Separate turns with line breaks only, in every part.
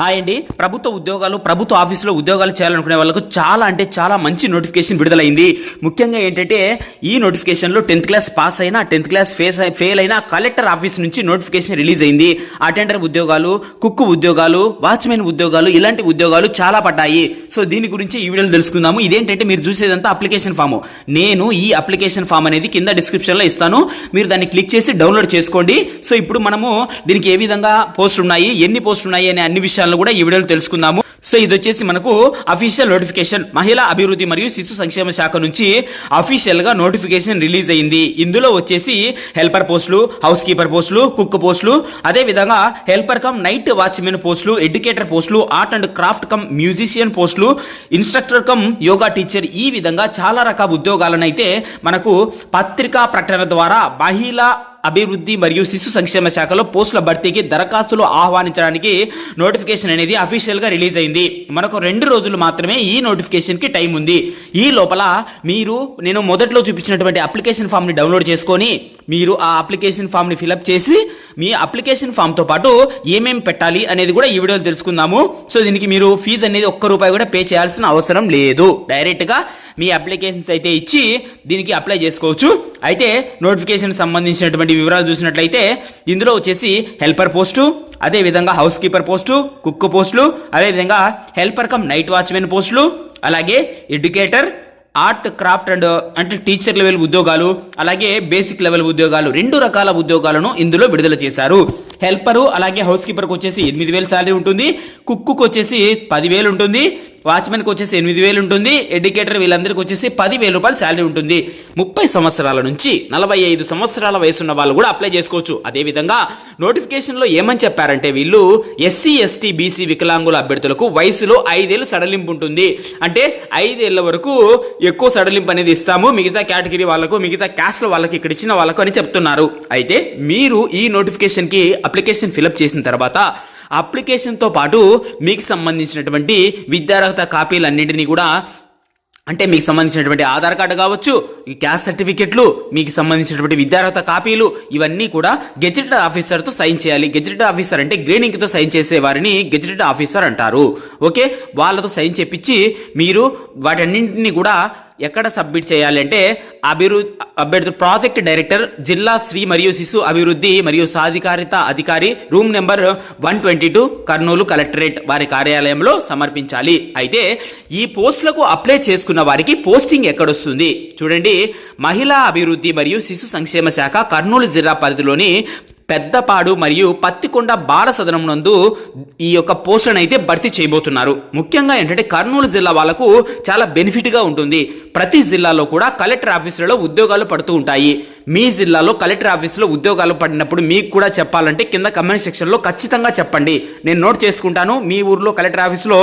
Hi అండి. ప్రభుత్వ ఉద్యోగాలు ప్రభుత్వ ఆఫీసులో ఉద్యోగాలు చేయాలనుకునే వాళ్ళకు చాలా అంటే చాలా మంచి నోటిఫికేషన్ విడుదలైంది. ముఖ్యంగా ఏంటంటే ఈ నోటిఫికేషన్లో టెన్త్ క్లాస్ పాస్ అయినా టెన్త్ క్లాస్ ఫేస్ ఫెయిల్ అయినా కలెక్టర్ ఆఫీస్ నుంచి నోటిఫికేషన్ రిలీజ్ అయింది. అటెండర్ ఉద్యోగాలు కుక్కు ఉద్యోగాలు వాచ్మెన్ ఉద్యోగాలు ఇలాంటి ఉద్యోగాలు చాలా పడ్డాయి. సో దీని గురించి ఈ వీడియోలో తెలుసుకుందాము. ఇదేంటంటే మీరు చూసేదంతా అప్లికేషన్ ఫామ్. నేను ఈ అప్లికేషన్ ఫామ్ అనేది కింద డిస్క్రిప్షన్లో ఇస్తాను. మీరు దాన్ని క్లిక్ చేసి డౌన్లోడ్ చేసుకోండి. సో ఇప్పుడు మనము దీనికి ఏ విధంగా పోస్ట్ ఉన్నాయి ఎన్ని పోస్ట్ ఉన్నాయి అనే అన్ని విషయాలు విషయాలను కూడా ఈ వీడియోలో తెలుసుకుందాము. సో ఇది వచ్చేసి మనకు అఫీషియల్ నోటిఫికేషన్ మహిళా అభివృద్ధి మరియు శిశు సంక్షేమ శాఖ నుంచి అఫీషియల్గా నోటిఫికేషన్ రిలీజ్ అయింది. ఇందులో వచ్చేసి హెల్పర్ పోస్టులు హౌస్ కీపర్ పోస్టులు కుక్ పోస్టులు అదే విధంగా హెల్పర్ కమ్ నైట్ వాచ్మెన్ పోస్టులు ఎడ్యుకేటర్ పోస్టులు art and craft cum musician పోస్టులు ఇన్స్ట్రక్టర్ కమ్ యోగా టీచర్ ఈ విధంగా చాలా రకాల ఉద్యోగాలను అయితే మనకు పత్రికా ప్రకటన ద్వారా మహిళా అభివృద్ధి మరియు శిశు సంక్షేమ శాఖలో పోస్టుల భర్తీకి దరఖాస్తులు ఆహ్వానించడానికి నోటిఫికేషన్ అనేది అఫీషియల్గా రిలీజ్ అయింది. మనకు రెండు రోజులు మాత్రమే ఈ నోటిఫికేషన్కి టైం ఉంది. ఈ లోపల మీరు నేను మొదట్లో చూపించినటువంటి అప్లికేషన్ ఫామ్ని డౌన్లోడ్ చేసుకొని మీరు ఆ అప్లికేషన్ ఫామ్ని ఫిలప్ చేసి మీ అప్లికేషన్ ఫామ్తో పాటు ఏమేమి పెట్టాలి అనేది కూడా ఈ వీడియోలో తెలుసుకుందాము. సో దీనికి మీరు ఫీజు అనేది ఒక్క రూపాయి కూడా పే చేయాల్సిన అవసరం లేదు. డైరెక్ట్గా మీ అప్లికేషన్స్ అయితే ఇచ్చి దీనికి అప్లై చేసుకోవచ్చు. అయితే నోటిఫికేషన్ సంబంధించినటువంటి వివరాలు చూసినట్లయితే ఇందులో వచ్చేసి హెల్పర్ పోస్టు అదేవిధంగా హౌస్ కీపర్ పోస్టు కుక్ పోస్టులు అదేవిధంగా హెల్పర్ కమ్ నైట్ వాచ్మెన్ పోస్టులు అలాగే ఎడ్యుకేటర్ ఆర్ట్ క్రాఫ్ట్ అండ్ అంటే టీచర్ లెవెల్ ఉద్యోగాలు అలాగే బేసిక్ లెవెల్ ఉద్యోగాలు రెండు రకాల ఉద్యోగాలను ఇందులో విడుదల చేశారు. హెల్పరు అలాగే హౌస్ కీపర్కి వచ్చేసి ఎనిమిది వేలు శాలరీ ఉంటుంది. కుక్కుకు వచ్చేసి పదివేలు ఉంటుంది. వాచ్మెన్కి వచ్చేసి ఎనిమిది వేలు ఉంటుంది. ఎడ్యుకేటర్ వీళ్ళందరికీ వచ్చేసి పదివేల రూపాయలు శాలరీ ఉంటుంది. ముప్పై సంవత్సరాల నుంచి నలభై ఐదు సంవత్సరాల వయసున్న వాళ్ళు కూడా అప్లై చేసుకోవచ్చు. అదేవిధంగా నోటిఫికేషన్లో ఏమని చెప్పారంటే వీళ్ళు ఎస్సీ ఎస్టీ బీసీ వికలాంగుల అభ్యర్థులకు వయసులో ఐదేళ్ళు సడలింపు ఉంటుంది. అంటే ఐదేళ్ళ వరకు ఎక్కువ సడలింపు అనేది ఇస్తాము. మిగతా కేటగిరీ వాళ్ళకు మిగతా క్యాస్ట్ల వాళ్ళకి ఇక్కడ ఇచ్చిన వాళ్ళకు అని చెప్తున్నారు. అయితే మీరు ఈ నోటిఫికేషన్కి అప్లికేషన్ ఫిలప్ చేసిన తర్వాత అప్లికేషన్తో పాటు మీకు సంబంధించినటువంటి విద్యార్హత కాపీలన్నింటినీ కూడా అంటే మీకు సంబంధించినటువంటి ఆధార్ కార్డు కావచ్చు ఈ క్యాస్ట్ సర్టిఫికెట్లు మీకు సంబంధించినటువంటి విద్యార్హత కాపీలు ఇవన్నీ కూడా గెజిటెడ్ ఆఫీసర్తో సైన్ చేయాలి. గెజిటెడ్ ఆఫీసర్ అంటే గ్రీనింగ్తో సైన్ చేసే వారిని గెజిటెడ్ ఆఫీసర్ అంటారు. ఓకే వాళ్ళతో సైన్ చేపించి మీరు వాటన్నింటినీ కూడా ఎక్కడ సబ్మిట్ చేయాలి అంటే అభివృద్ధి అభ్యర్థి ప్రాజెక్ట్ డైరెక్టర్ జిల్లా స్త్రీ మరియు శిశు అభివృద్ధి మరియు సాధికారిత అధికారి room number one twenty two Kurnool collectorate వారి కార్యాలయంలో సమర్పించాలి. అయితే ఈ పోస్టులకు అప్లై చేసుకున్న వారికి పోస్టింగ్ ఎక్కడొస్తుంది? చూడండి మహిళా అభివృద్ధి మరియు శిశు సంక్షేమ శాఖ కర్నూలు జిల్లా పరిధిలోని పెద్దపాడు మరియు పత్తికొండ బాల సదనం నందు ఈ యొక్క పోస్టులను అయితే భర్తీ చేయబోతున్నారు. ముఖ్యంగా ఏంటంటే కర్నూలు జిల్లా వాళ్ళకు చాలా బెనిఫిట్గా ఉంటుంది. ప్రతి జిల్లాలో కూడా కలెక్టర్ ఆఫీసులలో ఉద్యోగాలు పడుతూ ఉంటాయి. మీ జిల్లాలో కలెక్టర్ ఆఫీసులో ఉద్యోగాలు పడినప్పుడు మీకు కూడా చెప్పాలంటే కింద కమెంట్ సెక్షన్లో ఖచ్చితంగా చెప్పండి. నేను నోట్ చేసుకుంటాను. మీ ఊర్లో కలెక్టర్ ఆఫీస్లో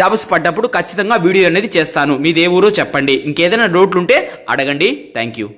జాబ్స్ పడ్డప్పుడు ఖచ్చితంగా వీడియో అనేది చేస్తాను. మీదే ఊరో చెప్పండి. ఇంకేదైనా డౌట్లు ఉంటే అడగండి. Thank you